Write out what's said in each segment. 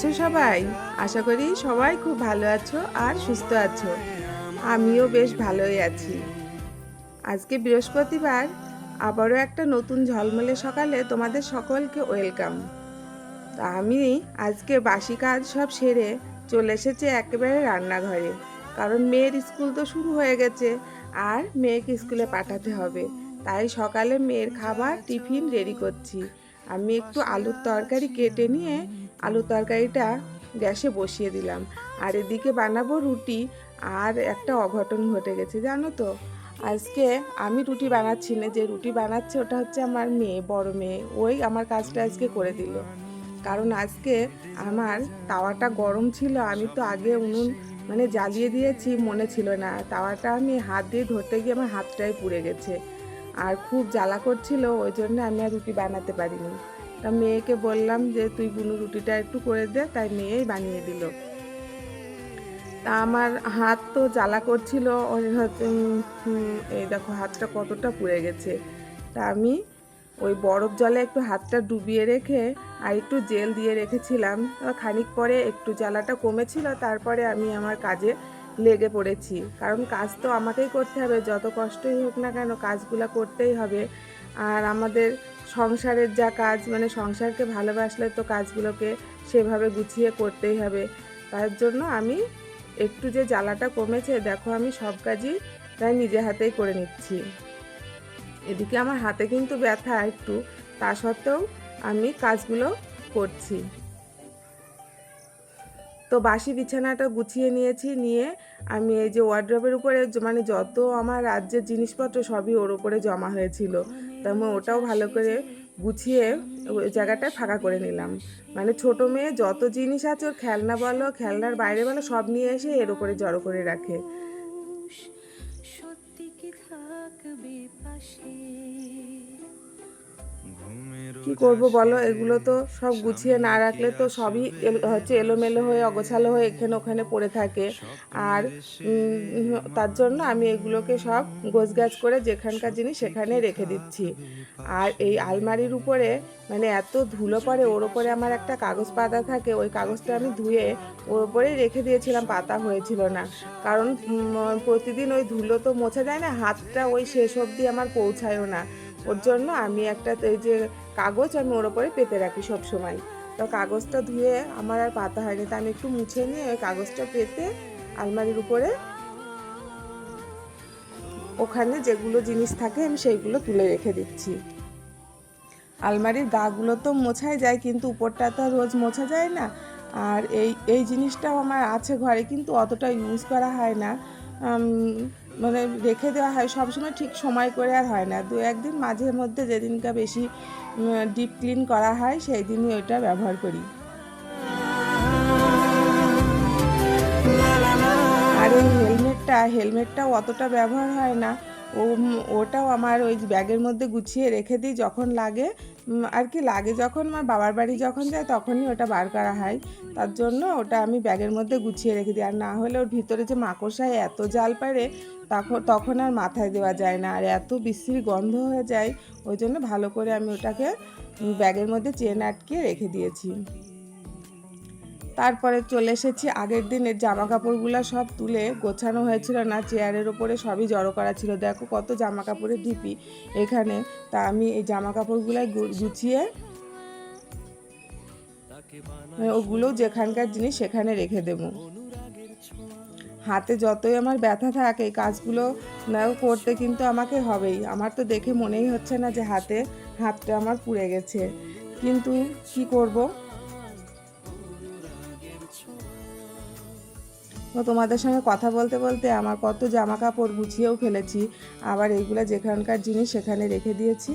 আছো সবাই? আশা করি সবাই খুব ভালো আছো আর সুস্থ আছো। আমিও বেশ ভালোই আছি। আজকে বৃহস্পতিবার, আবারও একটা নতুন ঝলমলে সকালে তোমাদের সকলকে ওয়েলকাম। তা আমি আজকে বাসি কাজ সব সেরে চলে এসেছি একেবারে রান্নাঘরে। কারণ মেয়ের স্কুল তো শুরু হয়ে গেছে, আর মেয়েকে স্কুলে পাঠাতে হবে। তাই সকালে মেয়ের খাবার, টিফিন রেডি করছি। আমি একটু আলুর তরকারি কেটে নিয়ে আলুর তরকারিটা গ্যাসে বসিয়ে দিলাম। আর এদিকে বানাবো রুটি আর একটা অঘটন ঘটে গেছে, জানো তো? আজকে আমি রুটি বানাচ্ছি না, যে রুটি বানাচ্ছে ওটা হচ্ছে আমার মেয়ে, বড় মেয়ে। ওই আমার কাজটা আজকে করে দিল। কারণ আজকে আমার তাওয়াটা গরম ছিল, আমি তো আগে উনুন মানে জ্বালিয়ে দিয়েছি, মনে ছিল না। তাওয়াটা আমি হাত দিয়ে ধরতে গিয়ে আমার হাতটাই পুড়ে গেছে। আর খুব জ্বালা করছিল, ওই জন্য আমি আর রুটি বানাতে পারিনি। তা মেয়েকে বললাম যে, তুই বুনু রুটিটা একটু করে দে। তাই মেয়েই বানিয়ে দিল। তা আমার হাত তো জ্বালা করছিল এই দেখো হাতটা কতটা পুড়ে গেছে। তা আমি ওই বরফ জলে একটু হাতটা ডুবিয়ে রেখে আর একটু জেল দিয়ে রেখেছিলাম। খানিক পরে একটু জ্বালাটা কমেছিল, তারপরে আমি আমার কাজে লেগে পড়েছি। কারণ কাজ তো আমাকেই করতে হবে, যত কষ্টই হোক না কেন কাজগুলো করতেই হবে। আর আমাদের সংসারের যা কাজ মানে সংসারকে ভালোবাসলে তো কাজগুলোকে সেভাবে গুছিয়ে করতেই হবে। তার জন্য আমি একটু যে জ্বালাটা কমেছে, দেখো আমি সব কাজই প্রায় নিজে হাতেই করে নিচ্ছি। এদিকে আমার হাতে কিন্তু ব্যথা একটু, তা সত্ত্বেও আমি কাজগুলো করছি। তো বাসি বিছানাটা গুছিয়ে নিয়েছি, নিয়ে আমি এই যে ওয়ার্ড্রপের উপরে মানে যত আমার রাজ্যের জিনিসপত্র সবই ওর উপরে জমা হয়েছিল। তো আমি ওটাও ভালো করে গুছিয়ে ওই জায়গাটা ফাঁকা করে নিলাম। মানে ছোট মেয়ে যত জিনিস আছে ওর খেলনা বলো, খেলনার বাইরে বলো, সব নিয়ে এসে এর ওপরে জড়ো করে রাখে। সত্যি কি থাকবে পাশে? কি করব বলো? এগুলো তো সব গুছিয়ে না রাখলে তো সবই এল- হচ্ছে এলোমেলো হয়ে অগোছালো হয়ে এখানে ওখানে পড়ে থাকে। আর তার জন্য আমি এগুলোকে সব গোছগাছ করে যেখানকার জিনিস সেখানে রেখে দিচ্ছি। আর এই আলমারির উপরে মানে এত ধুলো পড়ে ওর ওপরে আমার একটা কাগজ পাতা থাকে ওই কাগজটা আমি ধুয়ে ওর উপরেই রেখে দিয়েছিলাম পাতা হয়েছিল না। কারণ প্রতিদিন ওই ধুলো তো মোছা যায় না হাতটা ওই শেষ অবধি আমার পৌঁছায়ও না। ওর জন্য আমি একটা এই যে কাগজ আমি ওর ওপরে পেতে রাখি সব সময় তো কাগজটা ধুয়ে আমার আর পাতা হয়নি, তা আমি একটু মুছে নিয়ে ওই কাগজটা পেতে আলমারির উপরে ওখানে যেগুলো জিনিস থাকে আমি সেইগুলো তুলে রেখে দিচ্ছি। আলমারির গাগুলো তো মোছাই যায়, কিন্তু উপরটা তো রোজ মোছা যায় না। আর এই এই জিনিসটাও আমার আছে ঘরে, কিন্তু অতটা ইউজ করা হয় না। মানে রেখে দেওয়া হয়, সবসময় ঠিক সময় করে আর হয় না। দু একদিন মাঝে মধ্যে যেদিনকা বেশি ডিপ ক্লিন করা হয় সেই দিনই ওইটা ব্যবহার করি। আর এই হেলমেটটা, হেলমেটটাও অতটা ব্যবহার হয় না। ও ওটাও আমার ওই ব্যাগের মধ্যে গুছিয়ে রেখে দিই যখন লাগে। আর কি লাগে যখন, আমার বাবার বাড়ি যখন যায় তখনই ওটা বার করা হয়। তার জন্য ওটা আমি ব্যাগের মধ্যে গুছিয়ে রেখে দিই। আর না হলে ওর ভিতরে যে মাকড়সায় এত জাল পারে তখন তখন আর মাথায় দেওয়া যায় না। আর এত বিশ্রী গন্ধ হয়ে যায়, ওই জন্য ভালো করে আমি ওটাকে ব্যাগের মধ্যে চেন আটকে রেখে দিয়েছি। তারপরে চলে এসেছি আগের দিনের জামা কাপড়গুলো সব তুলে গোছানো হয়েছিল না, চেয়ারের ওপরে সবই জড়ো করা ছিল। দেখো কত জামা কাপড়ের ডিপি এখানে। তা আমি এই জামা কাপড়গুলো গুছিয়ে মানে ওগুলো যেখানকার জিনিস সেখানে রেখে দেব। হাতে যতই আমার ব্যথা থাকে কাজগুলো করতে কিন্তু আমাকে হবেই। আমার তো দেখে মনেই হচ্ছে না যে হাতে হাতটা আমার পুড়ে গেছে। কিন্তু কি করব? তোমাদের সঙ্গে কথা বলতে বলতে আমার কত জামা কাপড় গুছিয়েও ফেলেছি। আবার এইগুলো যেখানকার জিনিস সেখানে রেখে দিয়েছি।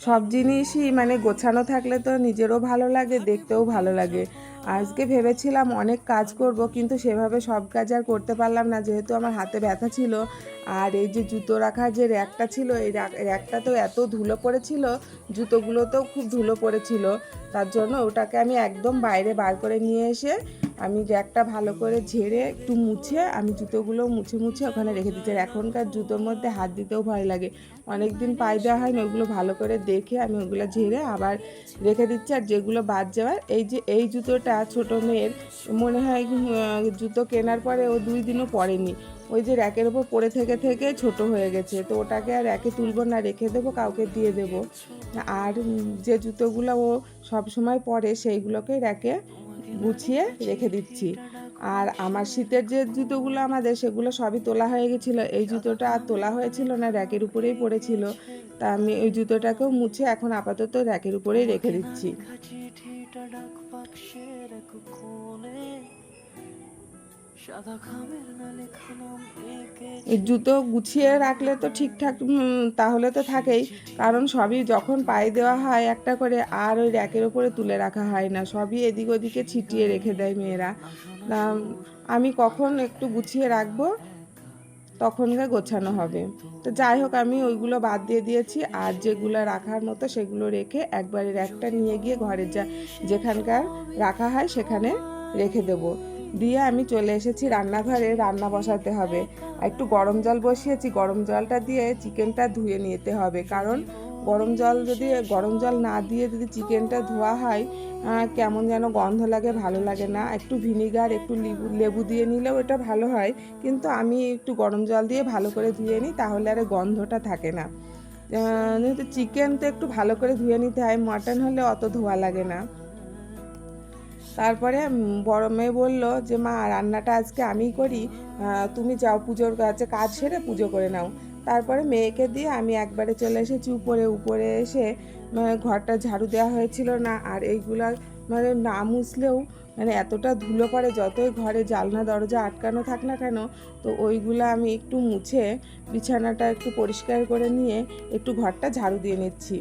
সব জিনিসই মানে গোছানো থাকলে তো নিজেরও ভালো লাগে, দেখতেও ভালো লাগে। আজকে ভেবেছিলাম অনেক কাজ করব, কিন্তু সেভাবে সব কাজ আর করতে পারলাম না, যেহেতু আমার হাতে ব্যথা ছিল। আর এই যে জুতো রাখার যে র্যাকটা ছিল, এই র্যাক- র্যাকটা তো এত ধুলো পড়েছিল, জুতোগুলোতেও খুব ধুলো পড়েছিল। তার জন্য ওটাকে আমি একদম বাইরে বার করে নিয়ে এসে আমি র্যাকটা ভালো করে ঝেড়ে একটু মুছে, আমি জুতোগুলো মুছে মুছে ওখানে রেখে আর এখনকার জুতোর মধ্যে হাত দিতেও ভয় লাগে। অনেক দিন পায়ে দেওয়া হয় না ওগুলো ভালো করে দেখে আমি ওগুলো ঝেড়ে আবার রেখে দিচ্ছি। আর যেগুলো বাদ যাওয়ার, এই যে, এই জুতোটা ছোট মেয়ের, মনে হয় জুতো কেনার পরে ও দুই দিনও পরেনি। ওই যে র্যাকের ওপর পড়ে থেকে থেকে ছোট হয়ে গেছে। তো ওটাকে আর র্যাকে তুলবো না, রেখে দেবো, কাউকে দিয়ে দেবো। আর যে জুতোগুলো ও সব সময় পরে সেইগুলোকে র্যাকে গুছিয়ে রেখে দিচ্ছি। আর আমার শীতের যে জুতোগুলো আমাদের, সেগুলো সবই তোলা হয়ে গেছিল। এই জুতোটা আর তোলা হয়েছিল না, র্যাকের উপরেই পড়েছিল। তা আমি ওই জুতোটাকেও মুছে এখন আপাতত র্যাকের উপরেই রেখে দিচ্ছি। এই জুতো গুছিয়ে রাখলে তো ঠিকঠাক তাহলে তো থাকেই। কারণ সবই যখন পায়ে দেওয়া হয় একটা করে, আর ওই র্যাকের ওপরে তুলে রাখা হয় না। সবই এদিক ওদিকে ছিটিয়ে রেখে দেয় মেয়েরা। আমি কখন একটু গুছিয়ে রাখব, তখনকে গোছানো হবে। তো যাই হোক, আমি ওইগুলো বাদ দিয়ে দিয়েছি। আর যেগুলো রাখার মতো সেগুলো রেখে একবারে র্যাকটা নিয়ে গিয়ে ঘরের যা, যেখানকার রাখা হয় সেখানে রেখে দেবো। দিয়ে আমি চলে এসেছি রান্নাঘরে রান্না বসাতে হবে। একটু গরম জল বসিয়েছি, গরম জলটা দিয়ে চিকেনটা ধুয়ে নিতে হবে। কারণ গরম জল যদি, গরম জল না দিয়ে যদি চিকেনটা ধোয়া হয় কেমন যেন গন্ধ লাগে, ভালো লাগে না। একটু ভিনিগার, একটু লেবু লেবু দিয়ে নিলেও এটা ভালো হয়। কিন্তু আমি একটু গরম জল দিয়ে ভালো করে ধুয়ে নিই, তাহলে আর গন্ধটা থাকে না। যেহেতু চিকেন তো একটু ভালো করে ধুয়ে নিতে হয়, মাটন হলে অত ধোয়া লাগে না। তারপরে বড় মেয়ে বলল যে, মা, রান্নাটা আজকে আমিই করি। তুমি যাও পুজোর কাছে কাজ সেরে পুজো করে নাও। তারপরে মেয়েকে দিয়ে আমি একবারে চলে এসেছি উপরে। উপরে এসে মানে ঘরটা ঝাড়ু দেওয়া হয়েছিল না, আর এইগুলো মানে না মুছলেও মানে এতটা ধুলো পড়ে যতই ঘরে জালনা, দরজা আটকানো থাক না কেন, তো ওইগুলো আমি একটু মুছে, বিছানাটা একটু পরিষ্কার করে নিয়ে একটু ঘরটা ঝাড়ু দিয়ে নিচ্ছি।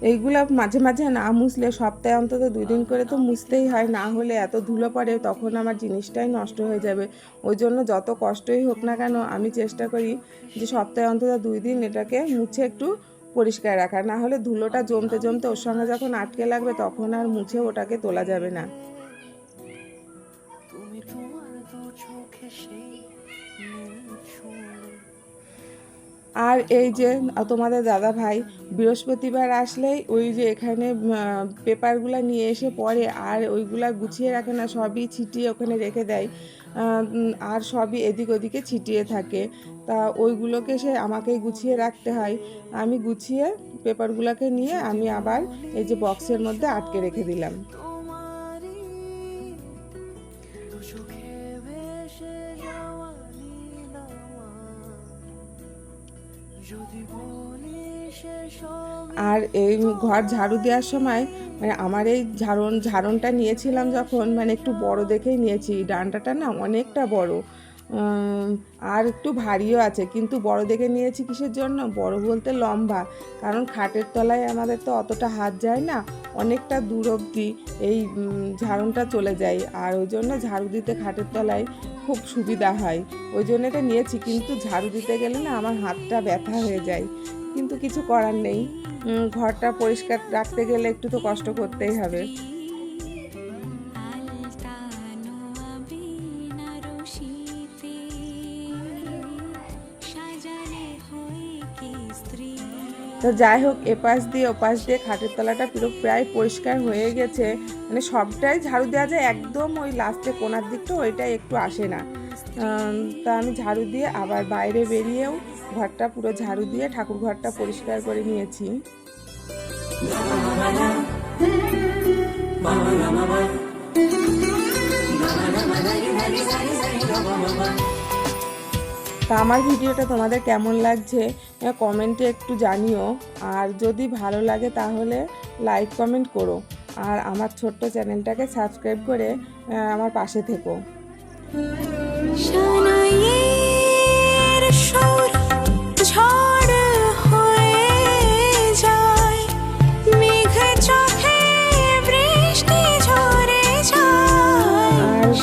এইগুলো মাঝে মাঝে না মুছলে সপ্তাহে অন্তত দুই দিন করে তো মুছতেই হয়। না হলে এত ধুলো পড়ে, তখন আমার জিনিসটাই নষ্ট হয়ে যাবে। ওই জন্য যত কষ্টই হোক না কেন আমি চেষ্টা করি যে সপ্তাহে অন্তত দুই দিন এটাকে মুছে একটু পরিষ্কার রাখার। না হলে ধুলোটা জমতে জমতে ওর সঙ্গে যখন আটকে লাগবে তখন আর মুছে ওটাকে তোলা যাবে না। তুমি তোমার আর এই যে তোমাদের দাদা ভাই বৃহস্পতিবার আসলেই ওই যে এখানে পেপারগুলো নিয়ে এসে পড়ে আর ওইগুলা গুছিয়ে রাখে না, সবই ছিটিয়ে ওখানে রেখে দেয়। আর সবই এদিক ওদিকে ছিটিয়ে থাকে। তা ওইগুলোকে সে আমাকেই গুছিয়ে রাখতে হয়। আমি গুছিয়ে পেপারগুলোকে নিয়ে আমি আবার এই যে বক্সের মধ্যে আটকে রেখে দিলাম। আর এই ঘর ঝাড়ু দেওয়ার সময় মানে আমার এই ঝাড়ন, ঝাড়নটা নিয়েছিলাম যখন মানে একটু বড় দেখেই নিয়েছি, ডান্ডাটা না অনেকটা বড়। আর একটু ভারীও আছে, কিন্তু বড় দেখে নিয়েছি কিসের জন্য? বড় বলতে লম্বা, কারণ খাটের তলায় আমাদের তো অতটা হাত যায় না, অনেকটা দূর অবধি এই ঝাড়নটা চলে যায়। আর ওই জন্য ঝাড়ু দিতে খাটের তলায় খুব সুবিধা হয়। ওই জন্য এটা নিয়েছি, কিন্তু ঝাড়ু দিতে গেলে না আমার হাতটা ব্যথা হয়ে যায়। কিন্তু কিছু করার নেই। ঘরটা পরিষ্কার রাখতে গেলে একটু তো কষ্ট করতেই হবে। তো যাই হোক, এপাশ দিয়ে ওপাশ দিয়ে খাটের তলাটা পুরো প্রায় পরিষ্কার হয়ে গেছে। মানে সবটাই ঝাড়ু দেওয়া যায়, একদম ওই লাস্টে কোনার দিকটা ওইটাই একটু আসে না। তা আমি ঝাড়ু দিয়ে আবার বাইরে বেরিয়েও ঘরটা পুরো ঝাড়ু দিয়ে ঠাকুর ঘরটা পরিষ্কার করে নিয়েছি। তা আমার ভিডিওটা তোমাদের কেমন লাগছে কমেন্টে একটু জানিও। আর যদি ভালো লাগে তাহলে লাইক, কমেন্ট করো। আর আমার ছোট্ট চ্যানেলটাকে সাবস্ক্রাইব করে আমার পাশে থেকো।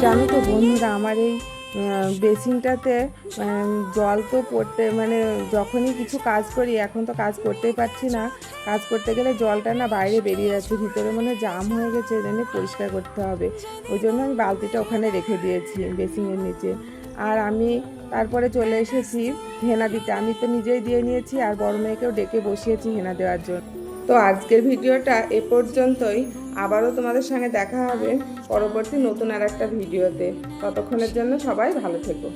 জানো তো বন্ধুরা, আমার এই বেসিনটাতে জল তো পড়তে মানে যখনই কিছু কাজ করি, এখন তো কাজ করতেই পারছি না। কাজ করতে গেলে জলটা না বাইরে বেরিয়ে যাচ্ছে, ভিতরে মানে জাম হয়ে গেছে জন্য পরিষ্কার করতে হবে। ওই জন্য আমি বালতিটা ওখানে রেখে দিয়েছি, বেসিনের নিচে। আর আমি তারপরে চলে এসেছি হেনা দিতে। আমি তো নিজেই দিয়ে নিয়েছি, আর বড় মেয়েকেও ডেকে বসিয়েছি হেনা দেওয়ার জন্য। তো আজকের ভিডিওটা এ পর্যন্তই। আবারও তোমাদের সঙ্গে দেখা হবে পরবর্তী নতুন আর একটা ভিডিওতে। ততক্ষণের জন্য সবাই ভালো থেকো।